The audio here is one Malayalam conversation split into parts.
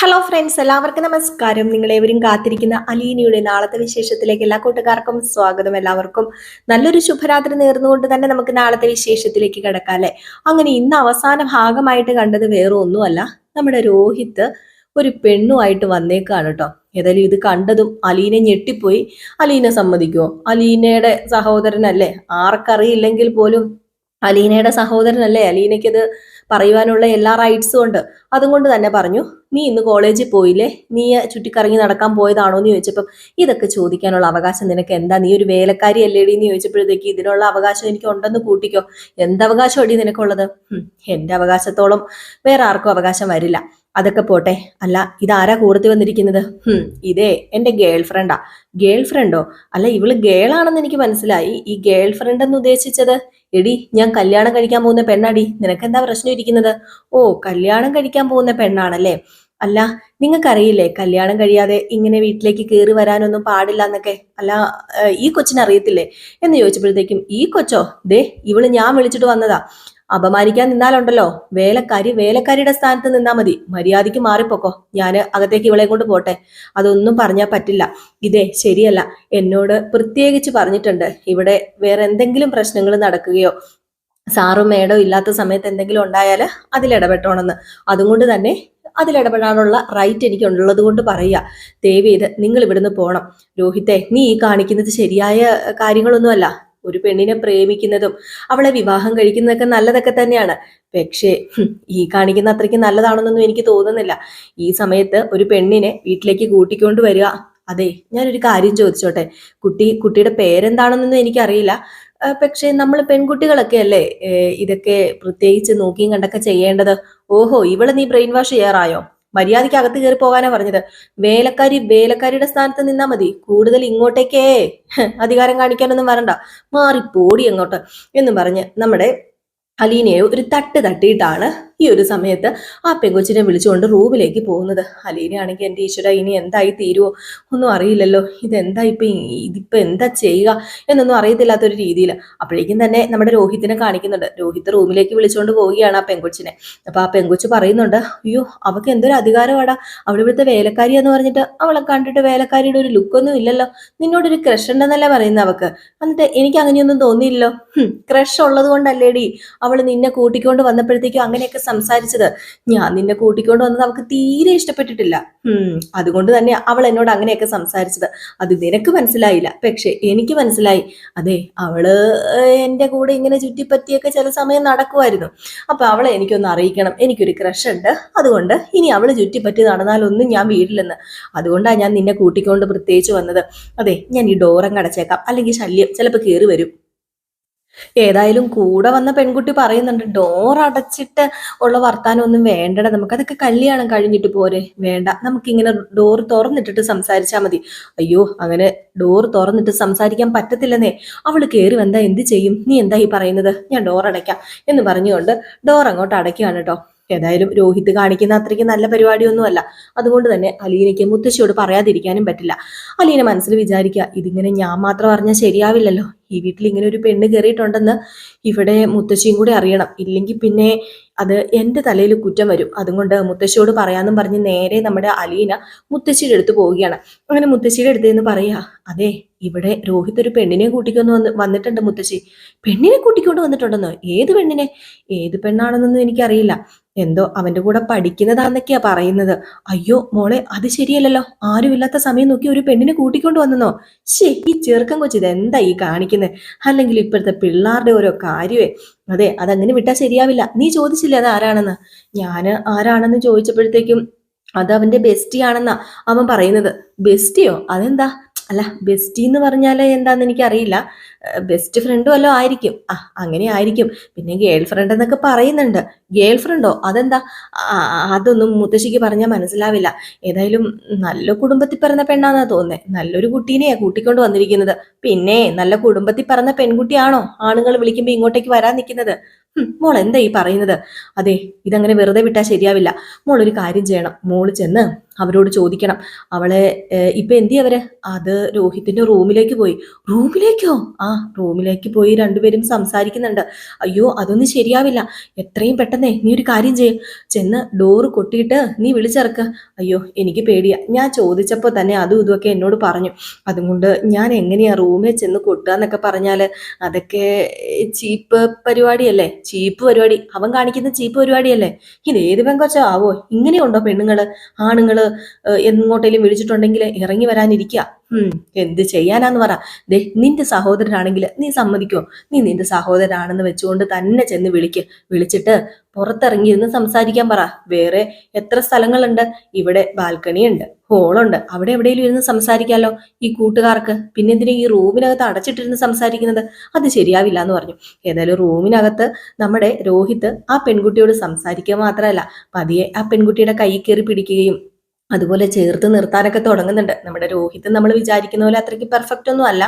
ഹലോ ഫ്രണ്ട്സ് എല്ലാവർക്കും നമസ്കാരം. നിങ്ങളേവരും കാത്തിരിക്കുന്ന അലീനയുടെ നാളത്തെ വിശേഷത്തിലേക്ക് എല്ലാ കൂട്ടുകാർക്കും സ്വാഗതം. എല്ലാവർക്കും നല്ലൊരു ശുഭരാത്രി നേർന്നുകൊണ്ട് തന്നെ നമുക്ക് നാളത്തെ വിശേഷത്തിലേക്ക് കിടക്കാം അങ്ങനെ ഇന്ന് അവസാന ഭാഗമായിട്ട് കണ്ടത് വേറെ ഒന്നുമല്ല. നമ്മുടെ രോഹിത്ത് ഒരു പെണ്ണുമായിട്ട് വന്നേക്കാണ് കേട്ടോ. ഏതായാലും ഇത് കണ്ടതും അലീനെ ഞെട്ടിപ്പോയി. അലീനെ സമ്മതിക്കുമോ അലീനയുടെ സഹോദരനല്ലേ? ആർക്കറിയില്ലെങ്കിൽ പോലും അലീനയുടെ സഹോദരനല്ലേ? അലീനയ്ക്കത് പറയുവാനുള്ള എല്ലാ റൈറ്റ്സും ഉണ്ട്. അതുകൊണ്ട് തന്നെ പറഞ്ഞു നീ ഇന്ന് കോളേജിൽ പോയില്ലേ? നീ ചുറ്റിക്കറങ്ങി നടക്കാൻ പോയതാണോ? എന്ന് ചോദിച്ചപ്പം ഇതൊക്കെ ചോദിക്കാനുള്ള അവകാശം നിനക്ക് എന്താ? നീ ഒരു വേലക്കാരി അല്ലേടി? എന്ന് ചോദിച്ചപ്പോഴത്തേക്ക് ഇതിനുള്ള അവകാശം എനിക്ക് ഉണ്ടെന്ന് കൂട്ടിക്കോ. എന്തവകാശം അടി നിനക്കുള്ളത്? എന്റെ അവകാശത്തോളം വേറെ ആർക്കും അവകാശം വരില്ല. അതൊക്കെ പോട്ടെ. അല്ല ഇതാരാ കൂടത്തി വന്നിരിക്കുന്നത്? ഇതേ എന്റെ ഗേൾ ഫ്രണ്ടാ ഗേൾ ഫ്രണ്ടോ അല്ല ഇവൾ ഗേളാണെന്ന് എനിക്ക് മനസ്സിലായി. ഈ ഗേൾ ഫ്രണ്ട് എന്ന് ഉദ്ദേശിച്ചത്? എടി ഞാൻ കല്യാണം കഴിക്കാൻ പോകുന്ന പെണ്ണാടി. നിനക്ക് എന്താ പ്രശ്നം ഇരിക്കുന്നത്? ഓ കല്യാണം കഴിക്കാൻ പോകുന്ന പെണ്ണാണല്ലേ? അല്ല നിങ്ങൾക്കറിയില്ലേ കല്യാണം കഴിയാതെ ഇങ്ങനെ വീട്ടിലേക്ക് കയറി വരാനൊന്നും പാടില്ല എന്നൊക്കെ അല്ല ഈ കൊച്ചിനറിയത്തില്ലേ? എന്ന് ചോദിച്ചപ്പോഴത്തേക്കും ഈ കൊച്ചോ? ദേ ഇവൾ ഞാൻ വിളിച്ചിട്ട് വന്നതാ. അപമാനിക്കാൻ നിന്നാലുണ്ടല്ലോ. വേലക്കാരി വേലക്കാരിയുടെ സ്ഥാനത്ത് നിന്നാ മതി. മര്യാദയ്ക്ക് മാറിപ്പോക്കോ. ഞാൻ അകത്തേക്ക് ഇവളെ കൊണ്ട് പോട്ടെ. അതൊന്നും പറഞ്ഞാൽ പറ്റില്ല. ഇതേ ശരിയല്ല. എന്നോട് പ്രത്യേകിച്ച് പറഞ്ഞിട്ടുണ്ട്. ഇവിടെ വേറെ എന്തെങ്കിലും പ്രശ്നങ്ങൾ നടക്കുകയോ സാറും മേഡോ ഇല്ലാത്ത സമയത്ത് എന്തെങ്കിലും ഉണ്ടായാൽ അതിലിടപെട്ടോണെന്ന്. അതുകൊണ്ട് തന്നെ അതിലിടപെടാനുള്ള റൈറ്റ് എനിക്ക് ഉള്ളത് കൊണ്ട് പറയുക. ദയവ് ചെയ്ത് നിങ്ങൾ ഇവിടുന്ന് പോകണം രോഹിത്തെ നീ ഈ കാണിക്കുന്നത് ശരിയായ കാര്യങ്ങളൊന്നുമല്ല. ഒരു പെണ്ണിനെ പ്രേമിക്കുന്നതും അവളെ വിവാഹം കഴിക്കുന്നതൊക്കെ നല്ലതൊക്കെ തന്നെയാണ്. പക്ഷേ ഈ കാണിക്കുന്ന അത്രയ്ക്ക് നല്ലതാണെന്നൊന്നും എനിക്ക് തോന്നുന്നില്ല. ഈ സമയത്ത് ഒരു പെണ്ണിനെ വീട്ടിലേക്ക് കൂട്ടിക്കൊണ്ട് വരിക. അതെ ഞാനൊരു കാര്യം ചോദിച്ചോട്ടെ? കുട്ടി കുട്ടിയുടെ പേരെന്താണെന്നൊന്നും എനിക്കറിയില്ല. പക്ഷെ നമ്മൾ പെൺകുട്ടികളൊക്കെ അല്ലേ ഇതൊക്കെ പ്രത്യേകിച്ച് നോക്കിയും കണ്ടൊക്കെ ചെയ്യേണ്ടത്? ഓഹോ ഇവളെ നീ ബ്രെയിൻ വാഷ് ചെയ്യാറായോ? മര്യാദയ്ക്ക് അകത്ത് കയറി പോകാനാ പറഞ്ഞത്. വേലക്കാരി വേലക്കാരിയുടെ സ്ഥാനത്ത് നിന്നാ മതി. കൂടുതൽ ഇങ്ങോട്ടേക്കേ. അധികാരം കാണിക്കാനൊന്നും വരണ്ട. മാറിപ്പോടി അങ്ങോട്ട് എന്നും പറഞ്ഞ് നമ്മുടെ അലീനയെ ഒരു തട്ട് തട്ടിയിട്ടാണ് ഈ ഒരു സമയത്ത് ആ പെങ്കൊച്ചിനെ വിളിച്ചുകൊണ്ട് റൂമിലേക്ക് പോകുന്നത്. അലീനയാണെങ്കിൽ എന്റെ ഈശ്വര ഇനി എന്തായി തീരുമോ ഒന്നും അറിയില്ലല്ലോ. ഇതെന്താ ഇപ്പം ഇതിപ്പോൾ ഇതിപ്പോ എന്താ ചെയ്യുക എന്നൊന്നും അറിയത്തില്ലാത്തൊരു രീതിയിൽ അപ്പോഴേക്കും തന്നെ നമ്മുടെ രോഹിത്തിനെ കാണിക്കുന്നുണ്ട്. രോഹിത് റൂമിലേക്ക് വിളിച്ചുകൊണ്ട് പോവുകയാണ് ആ പെങ്കൊച്ചിനെ. അപ്പോൾ ആ പെങ്കൊച്ച് പറയുന്നുണ്ട് അയ്യോ അവൾക്ക് എന്തൊരു അധികാരമാടാ അവൾ ഇവിടുത്തെ വേലക്കാരി എന്ന് പറഞ്ഞിട്ട് അവളെ കണ്ടിട്ട് വേലക്കാരിയുടെ ഒരു ലുക്കൊന്നും ഇല്ലല്ലോ. നിന്നോടൊരു ക്രഷ് ഉണ്ടെന്നല്ലേ പറയുന്നത് അവൾക്ക് എന്നിട്ട് എനിക്ക് അങ്ങനെയൊന്നും തോന്നിയില്ലല്ലോ. ക്രഷ് ഉള്ളത് കൊണ്ടല്ലേടി അവൾ നിന്നെ കൂട്ടിക്കൊണ്ട് വന്നപ്പോഴത്തേക്കും അങ്ങനെയൊക്കെ സംസാരിച്ചത്. ഞാൻ നിന്നെ കൂട്ടിക്കൊണ്ട് വന്നത് അവൾക്ക് തീരെ ഇഷ്ടപ്പെട്ടിട്ടില്ല. അതുകൊണ്ട് തന്നെ അവൾ എന്നോട് അങ്ങനെയൊക്കെ സംസാരിച്ചത്. അത് നിനക്ക് മനസ്സിലായില്ല. പക്ഷെ എനിക്ക് മനസ്സിലായി. അതെ അവൾ എന്റെ കൂടെ ഇങ്ങനെ ചുറ്റിപ്പറ്റിയൊക്കെ ചില സമയം നടക്കുമായിരുന്നു. അപ്പൊ അവളെ എനിക്കൊന്ന് അറിയിക്കണം. എനിക്കൊരു ക്രഷ് ഉണ്ട് അതുകൊണ്ട് ഇനി അവൾ ചുറ്റിപ്പറ്റി നടന്നാലൊന്നും ഞാൻ വീട്ടിലെന്ന്. അതുകൊണ്ടാണ് ഞാൻ നിന്നെ കൂട്ടിക്കൊണ്ട് പ്രത്യേകിച്ച് വന്നത്. അതെ ഞാൻ ഈ ഡോറങ്ങ് അടച്ചേക്കാം. അല്ലെങ്കിൽ ശല്യം ചിലപ്പോൾ കയറി വരും. ഏതായാലും കൂടെ വന്ന പെൺകുട്ടി പറയുന്നുണ്ട് ഡോർ അടച്ചിട്ട് ഉള്ള വർത്താനം ഒന്നും വേണ്ടട നമുക്ക് അതൊക്കെ കല്യാണം കഴിഞ്ഞിട്ട് പോരെ. വേണ്ട നമുക്കിങ്ങനെ ഡോർ തുറന്നിട്ടിട്ട് സംസാരിച്ചാൽ മതി. അയ്യോ അങ്ങനെ ഡോർ തുറന്നിട്ട് സംസാരിക്കാൻ പറ്റത്തില്ലെന്നേ. അവൾ കയറി വന്നാ എന്ത് ചെയ്യും? നീ എന്താ ഈ പറയുന്നത്? ഞാൻ ഡോർ അടയ്ക്കാം. എന്ന് പറഞ്ഞുകൊണ്ട് ഡോർ അങ്ങോട്ട് അടയ്ക്കുകയാണ് കേട്ടോ ഏതായാലും രോഹിത് കാണിക്കുന്ന അത്രയ്ക്ക് നല്ല പരിപാടിയൊന്നുമല്ല. അതുകൊണ്ട് തന്നെ അലീനയ്ക്ക് മുത്തശ്ശിയോട് പറയാതിരിക്കാനും പറ്റില്ല. അലീന മനസ്സിൽ വിചാരിക്കുക ഇതിങ്ങനെ ഞാൻ മാത്രം അറിഞ്ഞാൽ ശരിയാവില്ലല്ലോ. ഈ വീട്ടിൽ ഇങ്ങനെ ഒരു പെണ്ണ് കയറിയിട്ടുണ്ടെന്ന് ഇവിടെ മുത്തശ്ശിയും കൂടി അറിയണം. ഇല്ലെങ്കിൽ പിന്നെ അത് എന്റെ തലയിൽ കുറ്റം വരും. അതുകൊണ്ട് മുത്തശ്ശിയോട് പറയാമെന്നും പറഞ്ഞ് നേരെ നമ്മുടെ അലീന മുത്തശ്ശിയുടെ അടുത്ത് പോവുകയാണ്. അങ്ങനെ മുത്തശ്ശിയുടെ അടുത്ത് നിന്ന് പറയാ അതെ ഇവിടെ രോഹിത് ഒരു പെണ്ണിനെ കൂട്ടിക്കൊണ്ട് വന്ന് വന്നിട്ടുണ്ട് മുത്തശ്ശി. പെണ്ണിനെ കൂട്ടിക്കൊണ്ട് വന്നിട്ടുണ്ടെന്നോ? ഏത് പെണ്ണിനെ? ഏത് പെണ്ണാണെന്നൊന്നും എനിക്കറിയില്ല. എന്തോ അവന്റെ കൂടെ പഠിക്കുന്നതാന്നൊക്കെയാ പറയുന്നത്. അയ്യോ മോളെ അത് ശരിയല്ലല്ലോ. ആരുമില്ലാത്ത സമയം നോക്കി ഒരു പെണ്ണിനെ കൂട്ടിക്കൊണ്ട് വന്നെന്നോ? ശേ ഈ ചെറുക്കൻ കൊച്ചു ഇത് എന്താ ഈ കാണിക്കുന്നത് അല്ലെങ്കിൽ ഇപ്പോഴത്തെ പിള്ളേരുടെ ഓരോ കാര്യമേ. അതെ അതങ്ങനെ വിട്ടാൽ ശരിയാവില്ല. നീ ചോദിച്ചില്ലേ അത് ആരാണെന്ന്? ഞാൻ ആരാണെന്ന് ചോദിച്ചപ്പോഴത്തേക്കും അത് അവന്റെ ബെസ്റ്റിയാണെന്നാ അവൻ പറയുന്നത്. ബെസ്റ്റിയോ അതെന്താ? അല്ല ബെസ്റ്റി എന്ന് പറഞ്ഞാൽ എന്താന്ന് എനിക്കറിയില്ല. ബെസ്റ്റ് ഫ്രണ്ടും അല്ലോ ആയിരിക്കും. ആ അങ്ങനെ ആയിരിക്കും. പിന്നെ ഗേൾ ഫ്രണ്ട് എന്നൊക്കെ പറയുന്നുണ്ട്. ഗേൾ ഫ്രണ്ടോ അതെന്താ? അതൊന്നും മുത്തശ്ശിക്ക് പറഞ്ഞാൽ മനസ്സിലാവില്ല. ഏതായാലും നല്ല കുടുംബത്തിൽ പിറന്ന പെണ്ണാന്നാ തോന്നുന്നത് നല്ലൊരു കുട്ടീനെയാ കൂട്ടിക്കൊണ്ട് വന്നിരിക്കുന്നത്. പിന്നെ നല്ല കുടുംബത്തിൽ പിറന്ന പെൺകുട്ടിയാണോ ആണുങ്ങൾ വിളിക്കുമ്പോൾ ഇങ്ങോട്ടേക്ക് വരാൻ നിൽക്കുന്നത് മോൾ എന്താ ഈ പറയുന്നത്? അതെ ഇതങ്ങനെ വെറുതെ വിട്ടാൽ ശരിയാവില്ല. മോൾ ഒരു കാര്യം ചെയ്യണം. മോൾ ചെന്ന് അവരോട് ചോദിക്കണം. അവളെ ഇപ്പം എന്തി അവർ? അത് രോഹിത്തിന്റെ റൂമിലേക്ക് പോയി. റൂമിലേക്കോ? ആ റൂമിലേക്ക് പോയി രണ്ടുപേരും സംസാരിക്കുന്നുണ്ട്. അയ്യോ അതൊന്നും ശരിയാവില്ല. എത്രയും പെട്ടെന്നേ നീ ഒരു കാര്യം ചെയ്യും. ചെന്ന് ഡോറ് കൊട്ടിയിട്ട് നീ വിളിച്ചിറക്ക്. അയ്യോ എനിക്ക് പേടിയാ. ഞാൻ ചോദിച്ചപ്പോൾ തന്നെ അതും ഇതുമൊക്കെ എന്നോട് പറഞ്ഞു. അതുകൊണ്ട് ഞാൻ എങ്ങനെയാ റൂമിൽ ചെന്ന് കൊട്ടുക എന്നൊക്കെ പറഞ്ഞാൽ അതൊക്കെ ചീപ്പ് പരിപാടിയല്ലേ? ചീപ്പ് പരിപാടി. അവൻ കാണിക്കുന്ന ചീപ്പ് പരിപാടിയല്ലേ? ഇത് ഏത് പെങ്കോച്ചോ? ആവോ ഇങ്ങനെയുണ്ടോ പെണ്ണുങ്ങൾ? ആണുങ്ങൾ ഏഹ്, എങ്ങോട്ടേലും വിളിച്ചിട്ടുണ്ടെങ്കിൽ ഇറങ്ങി വരാനിരിക്കുക എന്ത് ചെയ്യാനാന്ന് പറ. ദേ നിന്റെ സഹോദരനാണെങ്കിൽ നീ സമ്മതിക്കോ? നീ നിന്റെ സഹോദരനാണെന്ന് വെച്ചുകൊണ്ട് തന്നെ ചെന്ന് വിളിക്ക്. വിളിച്ചിട്ട് പുറത്തിറങ്ങിയിരുന്ന് സംസാരിക്കാൻ പറ. വേറെ എത്ര സ്ഥലങ്ങളുണ്ട്? ഇവിടെ ബാൽക്കണി ഉണ്ട് ഹോളുണ്ട്. അവിടെ എവിടെയെങ്കിലും ഇരുന്ന് സംസാരിക്കാമല്ലോ ഈ കൂട്ടുകാർക്ക്. പിന്നെ എന്തിനാ ഈ റൂമിനകത്ത് അടച്ചിട്ടിരുന്ന് സംസാരിക്കുന്നത്? അത് ശരിയാവില്ല എന്ന് പറഞ്ഞു. ഏതായാലും റൂമിനകത്ത് നമ്മുടെ രോഹിത് ആ പെൺകുട്ടിയോട് സംസാരിക്കുക മാത്രമല്ല പതിയെ ആ പെൺകുട്ടിയുടെ കൈ കയറി പിടിക്കുകയും അതുപോലെ ചേർത്ത് നിർത്താനൊക്കെ തുടങ്ങുന്നുണ്ട്. നമ്മുടെ രോഹിത് നമ്മൾ വിചാരിക്കുന്ന പോലെ അത്രയ്ക്ക് പെർഫെക്റ്റ് ഒന്നും അല്ല.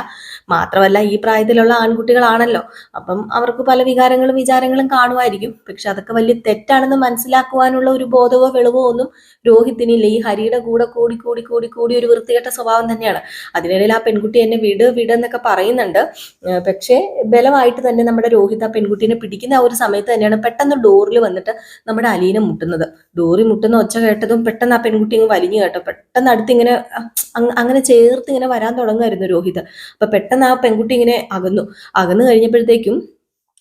മാത്രമല്ല ഈ പ്രായത്തിലുള്ള ആൺകുട്ടികളാണല്ലോ. അപ്പം അവർക്ക് പല വികാരങ്ങളും വിചാരങ്ങളും കാണുമായിരിക്കും. പക്ഷെ അതൊക്കെ വലിയ തെറ്റാണെന്ന് മനസ്സിലാക്കുവാനുള്ള ഒരു ബോധവോ വെളിവോ ഒന്നും രോഹിത്തിനില്ല. ഈ ഹരിയുടെ കൂടെ കൂടി കൂടി കൂടി കൂടി ഒരു വൃത്തികെട്ട സ്വഭാവം തന്നെയാണ്. അതിനിടയിൽ ആ പെൺകുട്ടി എന്നെ വിട് വിട് എന്നൊക്കെ പറയുന്നുണ്ട്. പക്ഷേ ബലമായിട്ട് തന്നെ നമ്മുടെ രോഹിത് ആ പെൺകുട്ടീനെ പിടിക്കുന്ന ആ ഒരു സമയത്ത് തന്നെയാണ് പെട്ടെന്ന് ഡോറിൽ വന്നിട്ട് നമ്മുടെ അലീനെ മുട്ടുന്നത്. ഡോറി മുട്ടുന്ന ഒച്ച കേട്ടതും പെട്ടെന്ന് ആ പെൺകുട്ടി വലിഞ്ഞു കേട്ടോ. പെട്ടെന്ന് അടുത്ത് ഇങ്ങനെ അങ്ങനെ ചേർത്ത് ഇങ്ങനെ വരാൻ തുടങ്ങുമായിരുന്നു രോഹിത്. അപ്പൊ പെട്ടെന്ന് ആ പെൺകുട്ടി ഇങ്ങനെ അകന്നു. അകന്നു കഴിഞ്ഞപ്പോഴത്തേക്കും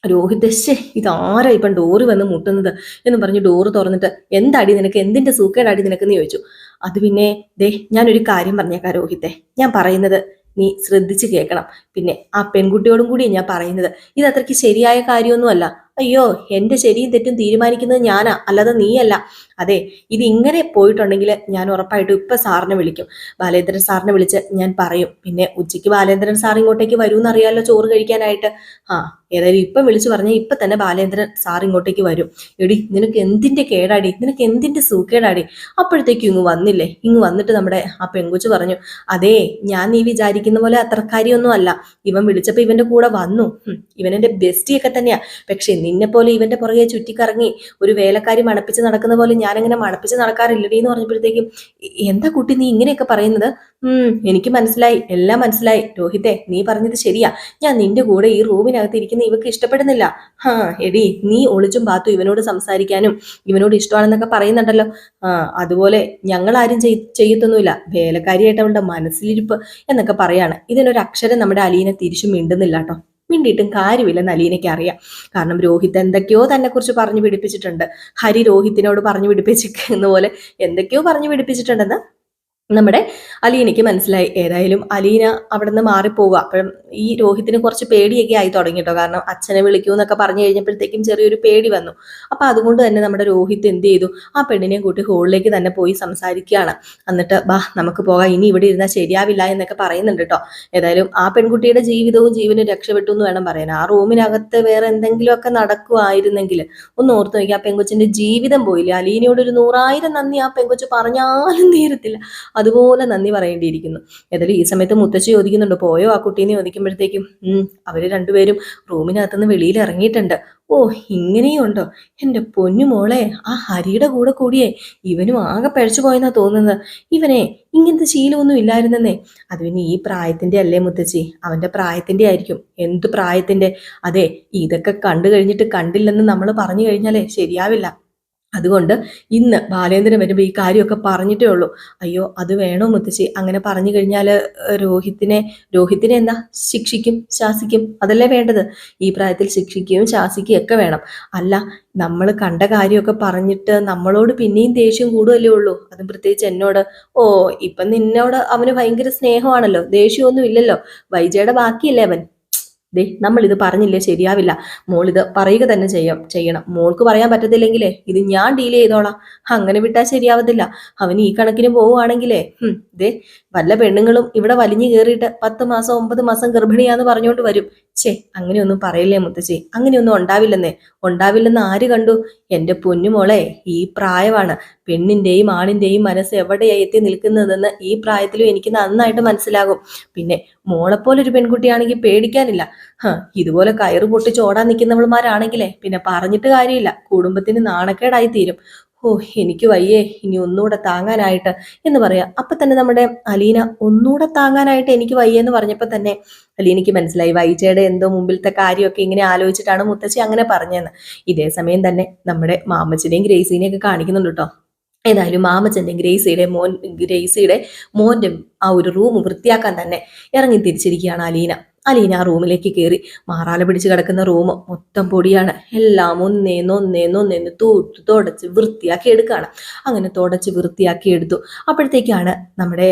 രോഹിത് ശേ ഇതാരാ ഇപ്പം ഡോറ് വന്ന് മുട്ടുന്നത് എന്ന് പറഞ്ഞ് ഡോറ് തുറന്നിട്ട് എന്തടി നിനക്ക്? എന്തിന്റെ സൂക്കേട് സൂക്കേടാടി നിനക്കെന്ന് ചോദിച്ചു. അത് പിന്നെ ദേ ഞാനൊരു കാര്യം പറഞ്ഞേക്കാം രോഹിത്തെ. ഞാൻ പറയുന്നത് നീ ശ്രദ്ധിച്ച് കേൾക്കണം. പിന്നെ ആ പെൺകുട്ടിയോടും കൂടി ഞാൻ പറയുന്നത്. ഇത് അത്രയ്ക്ക് ശരിയായ കാര്യമൊന്നുമല്ല. അയ്യോ എന്റെ ശരിയും തെറ്റും തീരുമാനിക്കുന്നത് ഞാനാ അല്ലാതെ നീയല്ല. അതെ ഇത് ഇങ്ങനെ പോയിട്ടുണ്ടെങ്കിൽ ഞാൻ ഉറപ്പായിട്ടും ഇപ്പൊ സാറിനെ വിളിക്കും. ബാലേന്ദ്രൻ സാറിനെ വിളിച്ച് ഞാൻ പറയും. പിന്നെ ഉച്ചയ്ക്ക് ബാലേന്ദ്രൻ സാർ ഇങ്ങോട്ടേക്ക് അറിയാലോ ചോറ് കഴിക്കാനായിട്ട്. ആ ഏതായാലും ഇപ്പം വിളിച്ചു പറഞ്ഞാൽ ഇപ്പൊ തന്നെ ബാലേന്ദ്രൻ സാർ ഇങ്ങോട്ടേക്ക് വരും. എടി നിനക്ക് എന്തിന്റെ കേടാടി? നിനക്ക് എന്തിന്റെ സൂക്കേടാടി? അപ്പോഴത്തേക്കും ഇങ്ങ് വന്നില്ലേ? ഇങ്ങ് വന്നിട്ട് നമ്മുടെ ആ പെങ്കുച്ചു പറഞ്ഞു അതേ ഞാൻ നീ വിചാരിക്കുന്ന പോലെ അത്രക്കാരിയൊന്നും അല്ല ഇവൻ വിളിച്ചപ്പോ ഇവന്റെ കൂടെ വന്നു. ഇവൻ എന്റെ ബെസ്റ്റിയൊക്കെ തന്നെയാ. പക്ഷേ നിന്നെ പോലെ ഇവന്റെ പുറകെ ചുറ്റിക്കറങ്ങി ഒരു വേലക്കാരി മണപ്പിച്ച് നടക്കുന്ന പോലെ ഞാനങ്ങനെ മണപ്പിച്ച് നടക്കാറില്ലടി എന്ന് പറഞ്ഞപ്പോഴത്തേക്കും "എ- എന്താ കുട്ടി നീ ഇങ്ങനെയൊക്കെ പറയുന്നത്? എനിക്ക് മനസ്സിലായി. എല്ലാം മനസ്സിലായി. രോഹിത്തെ നീ പറഞ്ഞത് ശരിയാ. ഞാൻ നിന്റെ കൂടെ ഈ റൂമിനകത്ത് ഇരിക്കുന്ന ഇവക്ക് ഇഷ്ടപ്പെടുന്നില്ല. ഹാ എടി നീ ഒളിച്ചും പാത്തു ഇവനോട് സംസാരിക്കാനും ഇവനോട് ഇഷ്ടമാണെന്നൊക്കെ പറയുന്നുണ്ടല്ലോ. ആ അതുപോലെ ഞങ്ങൾ ആരും ചെയ്- ചെയ്യത്തൊന്നുമില്ല. വേലക്കാരിയായിട്ട് അവളുടെ മനസ്സിലിരിപ്പ് എന്നൊക്കെ പറയാണ്. ഇതിനൊരു അക്ഷരം നമ്മുടെ അലീനെ തിരിച്ചു മിണ്ടുന്നില്ല കേട്ടോ. മിണ്ടിയിട്ടും കാര്യമില്ലെന്ന് അലീനയ്ക്ക് അറിയാം. കാരണം രോഹിത് എന്തൊക്കെയോ തന്നെ കുറിച്ച് പറഞ്ഞു പിടിപ്പിച്ചിട്ടുണ്ട്. ഹരി രോഹിത്തിനോട് പറഞ്ഞു പിടിപ്പിച്ചിരിക്കുന്ന പോലെ എന്തൊക്കെയോ പറഞ്ഞു പിടിപ്പിച്ചിട്ടുണ്ടെന്ന് നമ്മുടെ അലീനയ്ക്ക് മനസ്സിലായി. ഏതായാലും അലീന അവിടെ നിന്ന് മാറിപ്പോവുക. അപ്പോഴും ഈ രോഹിത്തിന് കുറച്ച് പേടിയൊക്കെ ആയി തുടങ്ങി കേട്ടോ കാരണം അച്ഛനെ വിളിക്കൂ എന്നൊക്കെ പറഞ്ഞു കഴിഞ്ഞപ്പോഴത്തേക്കും ചെറിയൊരു പേടി വന്നു. അപ്പൊ അതുകൊണ്ട് തന്നെ നമ്മുടെ രോഹിത് എന്ത് ചെയ്തു? ആ പെണ്ണിനെ കൂട്ടി ഹോളിലേക്ക് തന്നെ പോയി സംസാരിക്കുകയാണ്. എന്നിട്ട് ബാ നമുക്ക് പോകാം. ഇനി ഇവിടെ ഇരുന്നാൽ ശരിയാവില്ല എന്നൊക്കെ പറയുന്നുണ്ട് കേട്ടോ ഏതായാലും ആ പെൺകുട്ടിയുടെ ജീവിതവും ജീവനും രക്ഷപ്പെട്ടു എന്ന് വേണം പറയാൻ. ആ റൂമിനകത്ത് വേറെ എന്തെങ്കിലുമൊക്കെ നടക്കുമായിരുന്നെങ്കിൽ ഒന്ന് ഓർത്ത് നോക്കി ആ പെങ്കൊച്ചിന്റെ ജീവിതം പോയില്ല? അലീനയോട് ഒരു നൂറായിരം നന്ദി ആ പെങ്കൊച്ച് പറഞ്ഞാലും തീരത്തില്ല. അതുപോലെ നന്ദി പറയേണ്ടിയിരിക്കുന്നു. ഏതായാലും ഈ സമയത്ത് മുത്തശ്ശി ചോദിക്കുന്നുണ്ട് പോയോ? ആ കുട്ടീനെ ചോദിക്കുമ്പോഴത്തേക്കും അവർ രണ്ടുപേരും റൂമിനകത്തുനിന്ന് വെളിയിൽ ഇറങ്ങിയിട്ടുണ്ട്. ഓ ഇങ്ങനെയുണ്ടോ? എന്റെ പൊന്നു മോളെ ആ ഹരിയുടെ കൂടെ കൂടിയേ ഇവനും ആകെ പഴച്ചു പോയെന്നാ തോന്നുന്നത്. ഇവനെ ഇങ്ങനത്തെ ശീലമൊന്നും ഇല്ലായിരുന്നെന്നേ. അത് പിന്നെ ഈ പ്രായത്തിന്റെ അല്ലേ മുത്തച്ചി അവന്റെ പ്രായത്തിന്റെ ആയിരിക്കും. എന്ത് പ്രായത്തിന്റെ അതെ ഇതൊക്കെ കണ്ടു കഴിഞ്ഞിട്ട് കണ്ടില്ലെന്ന് നമ്മൾ പറഞ്ഞു കഴിഞ്ഞാലേ ശരിയാവില്ല. അതുകൊണ്ട് ഇന്ന് ബാലേന്ദ്രൻ വരുമ്പോൾ ഈ കാര്യമൊക്കെ പറഞ്ഞിട്ടേ ഉള്ളൂ. അയ്യോ അത് വേണോ മുത്തശ്ശി? അങ്ങനെ പറഞ്ഞു കഴിഞ്ഞാൽ രോഹിത്തിനെ രോഹിത്തിനെ എന്താ? ശിക്ഷിക്കും ശാസിക്കും. അതല്ലേ വേണ്ടത്? ഈ പ്രായത്തിൽ ശിക്ഷിക്കുകയും ശാസിക്കുകയും ഒക്കെ വേണം. അല്ല നമ്മൾ കണ്ട കാര്യമൊക്കെ പറഞ്ഞിട്ട് നമ്മളോട് പിന്നെയും ദേഷ്യം കൂടുതലേ ഉള്ളൂ. അതും പ്രത്യേകിച്ച് എന്നോട്. ഓ ഇപ്പം നിന്നോട് അവന് ഭയങ്കര സ്നേഹമാണല്ലോ. ദേഷ്യമൊന്നും ഇല്ലല്ലോ. വൈജയുടെ ബാക്കിയല്ലേ അവൻ? ദേ നമ്മൾ ഇത് പറഞ്ഞില്ലേ ശരിയാവില്ല. മോൾ ഇത് പറയുക തന്നെ ചെയ്യാം ചെയ്യണം. മോൾക്ക് പറയാൻ പറ്റത്തില്ലെങ്കിലേ ഇത് ഞാൻ ഡീൽ ചെയ്തോളാം. അങ്ങനെ വിട്ടാൽ ശരിയാവത്തില്ല. അവൻ ഈ കണക്കിന് പോവുകയാണെങ്കിലേ ദേ വല്ല പെണ്ണുങ്ങളും ഇവിടെ വലിഞ്ഞു കയറിയിട്ട് പത്ത് മാസം ഒമ്പത് മാസം ഗർഭിണിയാന്ന് പറഞ്ഞുകൊണ്ട് വരും. ഛേ അങ്ങനെയൊന്നും പറയില്ലേ മുത്തശ്ശി? അങ്ങനെയൊന്നും ഉണ്ടാവില്ലെന്നേ. ഉണ്ടാവില്ലെന്ന് ആര് കണ്ടു? എന്റെ പൊന്നുമോളെ ഈ പ്രായമാണ്. പെണ്ണിന്റെയും ആണിന്റെയും മനസ്സ് എവിടെയായി എത്തി നിൽക്കുന്നതെന്ന് ഈ പ്രായത്തിലും എനിക്ക് നന്നായിട്ട് മനസ്സിലാകും. പിന്നെ മോളെപ്പോലൊരു പെൺകുട്ടിയാണെങ്കിൽ പേടിക്കാനില്ല. ഹ ഇതുപോലെ കയറ് പൊട്ടിച്ച് ഓടാൻ നിൽക്കുന്നവൾമാരാണെങ്കിലേ പിന്നെ പറഞ്ഞിട്ട് കാര്യമില്ല. കുടുംബത്തിന് നാണക്കേടായി തീരും ഓ എനിക്ക് വയ്യേ ഇനി ഒന്നുകൂടെ താങ്ങാനായിട്ട് എന്ന് പറയാം. അപ്പൊ തന്നെ നമ്മുടെ അലീന ഒന്നുകൂടെ താങ്ങാനായിട്ട് എനിക്ക് വയ്യെന്ന് പറഞ്ഞപ്പോൾ തന്നെ അലീനയ്ക്ക് മനസ്സിലായി വൈജയുടെ എന്തോ മുമ്പിലത്തെ കാര്യമൊക്കെ ഇങ്ങനെ ആലോചിച്ചിട്ടാണ് മുത്തശ്ശി അങ്ങനെ പറഞ്ഞതെന്ന് ഇതേ സമയം തന്നെ നമ്മുടെ മാമച്ചനെയും ഗ്രേസിനെയും ഒക്കെ കാണിക്കുന്നുണ്ട് കേട്ടോ. ഏതായാലും മാമച്ചന്റെ ഗ്രേസിയുടെ മോൻ ഗ്രേസിയുടെ മോന്റെ ആ ഒരു റൂം വൃത്തിയാക്കാൻ തന്നെ ഇറങ്ങി തിരിച്ചിരിക്കുകയാണ് അലീന. അലീന ആ റൂമിലേക്ക് കയറി മാറാല പിടിച്ച് കിടക്കുന്ന റൂം മൊത്തം പൊടിയാണ്. എല്ലാം ഒന്നേന്ന് ഒന്നേന്ന് ഒന്നേന്ന് തൂത്ത് തുടച്ച് വൃത്തിയാക്കി എടുക്കുകയാണ് അങ്ങനെ തുടച്ച് വൃത്തിയാക്കി എടുത്തു. അപ്പോഴത്തേക്കാണ് നമ്മുടെ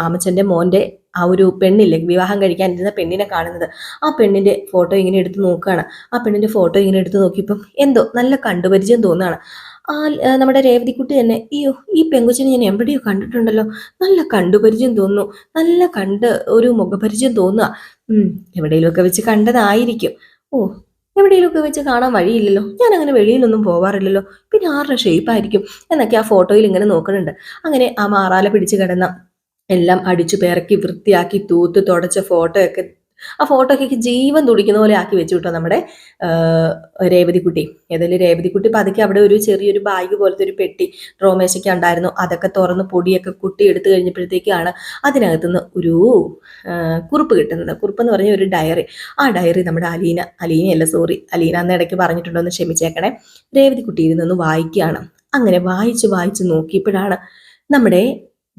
മാമച്ചന്റെ മോന്റെ ആ ഒരു പെണ്ണില്ലേ വിവാഹം കഴിക്കാൻ ഇരുന്ന പെണ്ണിനെ കാണുന്നത്. ആ പെണ്ണിന്റെ ഫോട്ടോ ഇങ്ങനെ എടുത്ത് നോക്കുകയാണ്. ആ പെണ്ണിന്റെ ഫോട്ടോ ഇങ്ങനെ എടുത്ത് നോക്കിയപ്പം എന്തോ നല്ല കണ്ടുപരിചയം തോന്നുകയാണ്. ആ നമ്മുടെ രേവതിക്കുട്ടി തന്നെ അയ്യോ ഈ പെങ്കുച്ചിനെ ഞാൻ എവിടെയോ കണ്ടിട്ടുണ്ടല്ലോ. നല്ല കണ്ടുപരിചയം തോന്നുന്നു. നല്ല കണ്ട് ഒരു മുഖപരിചയം തോന്നുക. എവിടെയെങ്കിലുമൊക്കെ വെച്ച് കണ്ടതായിരിക്കും. ഓ എവിടെയെങ്കിലുമൊക്കെ വെച്ച് കാണാൻ വഴിയില്ലല്ലോ. ഞാൻ അങ്ങനെ വെളിയിലൊന്നും പോവാറില്ലല്ലോ. പിന്നെ ആരുടെ ഷേപ്പായിരിക്കും എന്നൊക്കെ ആ ഫോട്ടോയിൽ ഇങ്ങനെ നോക്കുന്നുണ്ട്. അങ്ങനെ ആ മാറാല പിടിച്ച് കിടന്ന എല്ലാം അടിച്ചു പേറക്കി വൃത്തിയാക്കി തൂത്ത് തുടച്ച ഫോട്ടോ ഒക്കെ ആ ഫോട്ടോ ഒക്കെ ജീവൻ തുടിക്കുന്ന പോലെ ആക്കി വെച്ചു കേട്ടോ നമ്മുടെ രേവതിക്കുട്ടി. ഏതായാലും രേവതിക്കുട്ടി പതുക്കെ അവിടെ ഒരു ചെറിയൊരു ബാഗ് പോലത്തെ ഒരു പെട്ടി ഡ്രോമേശയ്ക്ക് ഉണ്ടായിരുന്നു. അതൊക്കെ തുറന്ന് പൊടിയൊക്കെ കുട്ടി എടുത്തു കഴിഞ്ഞപ്പോഴത്തേക്കാണ് അതിനകത്തുനിന്ന് ഒരു കുറിപ്പ് കിട്ടുന്നത്. കുറിപ്പ് എന്ന് പറഞ്ഞ ഒരു ഡയറി ആ ഡയറി നമ്മുടെ അലീന അലീനയല്ല? സോറി അലീന അന്ന് ഇടയ്ക്ക് പറഞ്ഞിട്ടുണ്ടോ എന്ന് ക്ഷമിച്ചേക്കണേ. രേവതിക്കുട്ടി ഇരുന്നൊന്ന് വായിക്കുകയാണ്. അങ്ങനെ വായിച്ച് വായിച്ച് നോക്കിയപ്പോഴാണ് നമ്മുടെ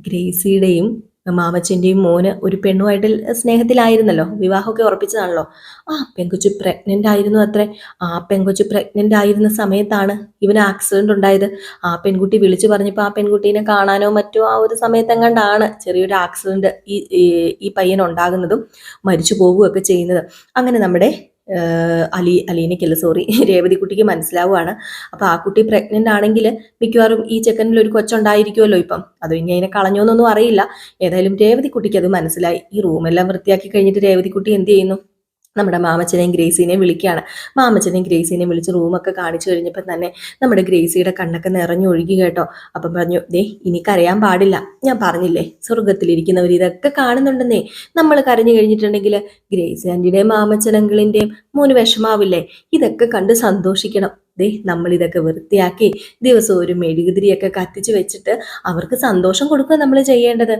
ഗ്രേസിയുടെയും മാമച്ചന്റെയും മോന് ഒരു പെണ്ണുമായിട്ട് സ്നേഹത്തിലായിരുന്നല്ലോ. വിവാഹമൊക്കെ ഉറപ്പിച്ചതാണല്ലോ. ആ പെങ്കൊച്ചു പ്രഗ്നന്റ് ആയിരുന്നു അത്രേ. ആ പെങ്കൊച്ചു പ്രഗ്നന്റ് ആയിരുന്ന സമയത്താണ് ഇവന് ആക്സിഡന്റ് ഉണ്ടായത്. ആ പെൺകുട്ടി വിളിച്ചു പറഞ്ഞപ്പോൾ ആ പെൺകുട്ടീനെ കാണാനോ മറ്റോ ആ ഒരു സമയത്തെങ്ങാണ്ടാണ് ചെറിയൊരു ആക്സിഡന്റ് ഈ ഈ- പയ്യൻ ഉണ്ടാകുന്നതും മരിച്ചു പോവുകയൊക്കെ ചെയ്യുന്നത്. അങ്ങനെ നമ്മുടെ അലി അലീനയ്ക്കല്ല? സോറി രേവതിക്കുട്ടിക്ക് മനസ്സിലാവുകയാണ് അപ്പോൾ ആ കുട്ടി പ്രഗ്നന്റ് ആണെങ്കിൽ മിക്കവാറും ഈ ചെക്കനിൽ ഒരു കൊച്ചുണ്ടായിരിക്കുമല്ലോ ഇപ്പം. അത് ഇനി അതിനെ കളഞ്ഞോന്നൊന്നും അറിയില്ല. ഏതായാലും രേവതിക്കുട്ടിക്ക് അത് മനസ്സിലായി. ഈ റൂമെല്ലാം വൃത്തിയാക്കി കഴിഞ്ഞിട്ട് രേവതിക്കുട്ടി എന്ത് ചെയ്യുന്നു? നമ്മുടെ മാമച്ചനെയും ഗ്രേസിനെയും വിളിക്കുകയാണ്. മാമച്ചനെയും ഗ്രേസിനെയും വിളിച്ച് റൂമൊക്കെ കാണിച്ചു കഴിഞ്ഞപ്പോൾ തന്നെ നമ്മുടെ ഗ്രേസിയുടെ കണ്ണൊക്കെ നിറഞ്ഞു ഒഴുകി കേട്ടോ. അപ്പം പറഞ്ഞു ദേ ഇനി കരയാൻ പാടില്ല. ഞാൻ പറഞ്ഞില്ലേ സ്വർഗത്തിലിരിക്കുന്നവർ ഇതൊക്കെ കാണുന്നുണ്ടെന്നേ. നമ്മൾ കരഞ്ഞു കഴിഞ്ഞിട്ടുണ്ടെങ്കിൽ ഗ്രേസി ആന്റിയുടെയും മാമച്ചനങ്കിളിന്റെയും മോന് വിഷമാവില്ലേ? ഇതൊക്കെ കണ്ട് സന്തോഷിക്കണം. ദേ നമ്മൾ ഇതൊക്കെ വൃത്തിയാക്കി ദിവസവും ഒരു മെഴുകുതിരിയൊക്കെ കത്തിച്ച് വെച്ചിട്ട് അവർക്ക് സന്തോഷം കൊടുക്കുക നമ്മൾ ചെയ്യേണ്ടത്.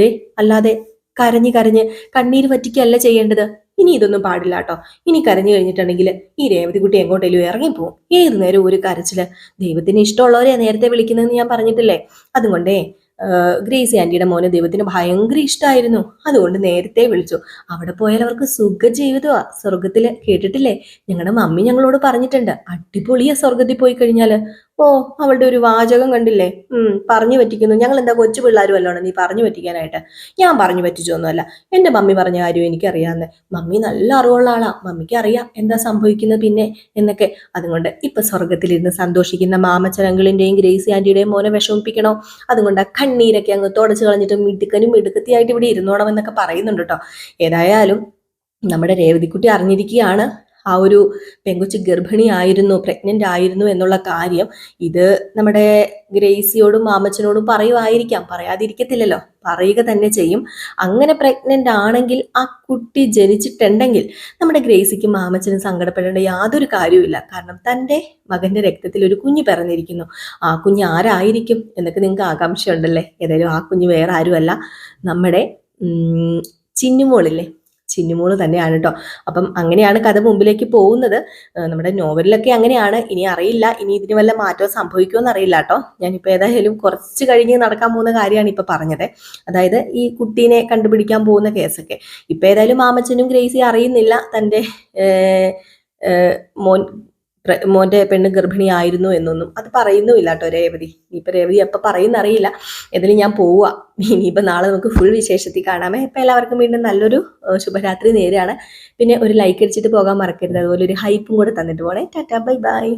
ദേ അല്ലാതെ കരഞ്ഞ് കരഞ്ഞ് കണ്ണീര് പറ്റിക്കല്ല ചെയ്യേണ്ടത്. ഇനി ഇതൊന്നും പാടില്ല കേട്ടോ. ഇനി കരഞ്ഞു കഴിഞ്ഞിട്ടുണ്ടെങ്കിൽ ഈ രേവതികുട്ടി എങ്ങോട്ടേലും ഇറങ്ങിപ്പോവും ഏത് നേരം ഒരു കരച്ചിൽ. ദൈവത്തിന് ഇഷ്ടമുള്ളവരെ നേരത്തെ വിളിക്കുന്നതെന്ന് ഞാൻ പറഞ്ഞിട്ടില്ലേ? അതുകൊണ്ടേ ഗ്രേസി ആന്റിയുടെ മോനെ ദൈവത്തിന് ഭയങ്കര ഇഷ്ടമായിരുന്നു അതുകൊണ്ട് നേരത്തെ വിളിച്ചു. അവിടെ പോയാൽ അവർക്ക് സുഖ ജീവിതമാ സ്വർഗത്തിൽ കേട്ടിട്ടില്ലേ? ഞങ്ങളുടെ മമ്മി ഞങ്ങളോട് പറഞ്ഞിട്ടുണ്ട്. അടിപൊളിയാ സ്വർഗത്തിൽ പോയി കഴിഞ്ഞാൽ. ഓ അവളുടെ ഒരു വാചകം കണ്ടില്ലേ? ഉം പറഞ്ഞു പറ്റിക്കുന്നു. ഞങ്ങൾ എന്താ കൊച്ചു പിള്ളേരും അല്ലോണം നീ പറഞ്ഞു പറ്റിക്കാനായിട്ട്. ഞാൻ പറഞ്ഞു പറ്റിച്ചൊന്നുമല്ല. എന്റെ മമ്മി പറഞ്ഞ കാര്യം എനിക്കറിയാന്ന് മമ്മി നല്ല അറിവുള്ള ആളാ. മമ്മിക്ക് അറിയാം എന്താ സംഭവിക്കുന്നത് പിന്നെ എന്നൊക്കെ. അതുകൊണ്ട് ഇപ്പൊ സ്വർഗത്തിലിരുന്ന് സന്തോഷിക്കുന്ന മാമച്ചനങ്ങളിന്റെയും ഗ്രേസി ആന്റിയുടെയും മോനെ വിഷമിപ്പിക്കണോ? അതുകൊണ്ട് ആ കണ്ണീരൊക്കെ അങ്ങ് തുടച്ചു കളഞ്ഞിട്ട് മിടുക്കനും മിടുക്കത്തിയായിട്ട് ഇവിടെ ഇരുന്നോണം എന്നൊക്കെ പറയുന്നുണ്ട് കേട്ടോ. ഏതായാലും നമ്മുടെ രേവതിക്കുട്ടി അറിഞ്ഞിരിക്കുകയാണ്. ആ ഒരു പെങ്കൊച്ച് ഗർഭിണിയായിരുന്നു പ്രഗ്നന്റ് ആയിരുന്നു എന്നുള്ള കാര്യം ഇത് നമ്മുടെ ഗ്രേസിയോടും മാമച്ചനോടും പറയുമായിരിക്കാം പറയാതിരിക്കത്തില്ലല്ലോ. പറയുക തന്നെ ചെയ്യും. അങ്ങനെ പ്രഗ്നന്റ് ആണെങ്കിൽ ആ കുട്ടി ജനിച്ചിട്ടുണ്ടെങ്കിൽ നമ്മുടെ ഗ്രേസിക്കും മാമച്ചനും സങ്കടപ്പെടേണ്ട യാതൊരു കാര്യവുമില്ല. കാരണം തന്റെ മകന്റെ രക്തത്തിൽ ഒരു കുഞ്ഞ് പിറന്നിരിക്കുന്നു. ആ കുഞ്ഞ് ആരായിരിക്കും എന്നൊക്കെ നിങ്ങൾക്ക് ആകാംക്ഷ ഉണ്ടല്ലേ ഏതായാലും ആ കുഞ്ഞ് വേറെ ആരുമല്ല. നമ്മുടെ ചിന്നുമോളില്ലേ? ചിന്നുമോൾ തന്നെയാണ് കേട്ടോ അപ്പം അങ്ങനെയാണ് കഥ മുമ്പിലേക്ക് പോകുന്നത്. നമ്മുടെ നോവലിലൊക്കെ അങ്ങനെയാണ്. ഇനി അറിയില്ല. ഇനി ഇതിന് വല്ല മാറ്റവും സംഭവിക്കുമോ അറിയില്ല കേട്ടോ ഞാനിപ്പോൾ ഏതായാലും കുറച്ച് കഴിഞ്ഞ് നടക്കാൻ പോകുന്ന കാര്യമാണ് ഇപ്പം പറഞ്ഞത്. അതായത് ഈ കുട്ടീനെ കണ്ടുപിടിക്കാൻ പോകുന്ന കേസൊക്കെ. ഇപ്പം ഏതായാലും മാമച്ചനും ഗ്രേസി അറിയുന്നില്ല. തന്റെ മോൻ മോന്റെ പെണ്ണ് ഗർഭിണിയായിരുന്നു എന്നൊന്നും അത് പറയുന്നുമില്ല കേട്ടോ രേവതി. ഇനിയിപ്പോൾ രേവതി എപ്പോൾ പറയുന്നറിയില്ല. ഏതായാലും ഞാൻ പോവുക ഇനിയിപ്പോൾ നാളെ നമുക്ക് ഫുൾ വിശേഷത്തിൽ കാണാമേ. ഇപ്പം എല്ലാവർക്കും വീണ്ടും നല്ലൊരു ശുഭരാത്രി നേരെയാണ് പിന്നെ ഒരു ലൈക്ക് അടിച്ചിട്ട് പോകാൻ മറക്കരുത്. അതുപോലെ ഒരു ഹൈപ്പും കൂടെ തന്നിട്ട് പോകണേ ടാറ്റാ ബൈ ബൈ.